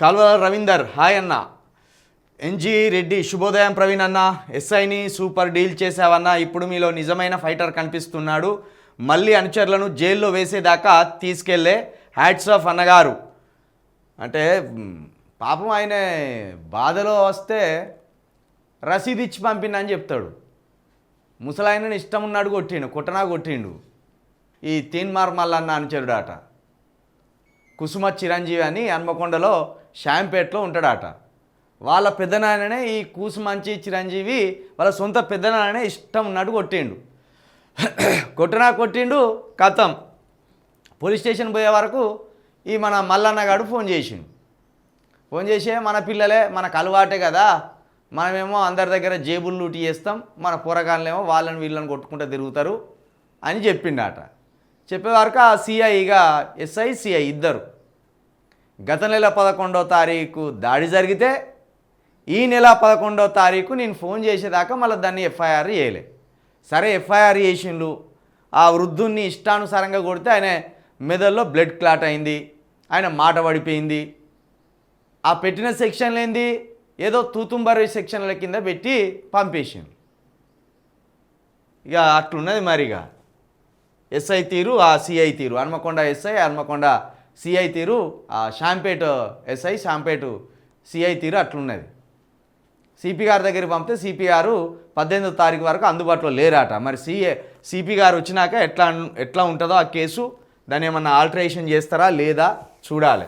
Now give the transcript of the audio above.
కాల్వల Ravinder hi అన్న. N G Reddy శుభోదయం ప్రవీణ్ అన్న. ఎస్ఐని సూపర్ డీల్ చేశావన్న. ఇప్పుడు మీలో నిజమైన ఫైటర్ కనిపిస్తున్నాడు. మళ్ళీ అనుచరులను జైల్లో వేసేదాకా తీసుకెళ్ళే హ్యాట్స్ ఆఫ్ అన్నగారు. అంటే పాపం ఆయన బాధలో వస్తే రసీదు ఇచ్చి పంపిందని అని చెప్తాడు. ముసలాయనని ఇష్టం ఉన్నాడు కొట్టిండు కొట్టనా కొట్టిండు. ఈ తీన్మార్ మల్లన్న అనుచరుడాట. కుసుమ చిరంజీవి అని హన్మకొండలో షాంపేట్లో ఉంటాడట. వాళ్ళ పెద్దనాయననే ఈ కూసుమంచి చిరంజీవి వాళ్ళ సొంత పెద్దనాయననే ఇష్టం ఉన్నట్టు కొట్టిండు. కొట్టినా కొట్టిండు కథం పోలీస్ స్టేషన్ పోయే వరకు ఈ మన మల్లన్నగాడు ఫోన్ చేసిండు. ఫోన్ చేసే మన పిల్లలే మనకు అలవాటే కదా. మనమేమో అందరి దగ్గర జేబులు లూటి చేస్తాం మన కూరగాయలనేమో వాళ్ళని వీళ్ళని కొట్టుకుంటూ తిరుగుతారు అని చెప్పిండట. చెప్పే వరకు ఆ సిఐగా ఎస్ఐ సిఐ ఇద్దరు. గత నెల పదకొండో తారీఖు దాడి జరిగితే ఈ నెల పదకొండో తారీఖు నేను ఫోన్ చేసేదాకా మళ్ళీ దాన్ని ఎఫ్ఐఆర్ చేయలే. సరే ఎఫ్ఐఆర్ చేసిండు ఆ వృద్ధుణ్ణి ఇష్టానుసారంగా కొడితే ఆయన మెదడులో బ్లడ్ క్లాట్ అయింది ఆయన మాట పడిపోయింది. ఆ పెట్టిన సెక్షన్లు ఏంది? ఏదో తూతుంబరి సెక్షన్ల కింద పెట్టి పంపేసిండు ఇక అట్లున్నది మరిగా. ఎస్ఐ తీరు ఆ సిఐ తీరు. హన్మకొండ ఎస్ఐ హన్మకొండ సిఐ తీరు ఆ షాంపేట్ ఎస్ఐ షాంపేటు సిఐ తీరు అట్లున్నది. సిపి గారి దగ్గరికి పంపితే సిపి గారు పద్దెనిమిదో తారీఖు వరకు అందుబాటులో లేరాట. మరి సిఏ సిపి గారు వచ్చినాక ఎట్లా ఎట్లా ఉంటుందో ఆ కేసు దాన్ని ఏమన్నా ఆల్టరేషన్ చేస్తారా లేదా చూడాలి.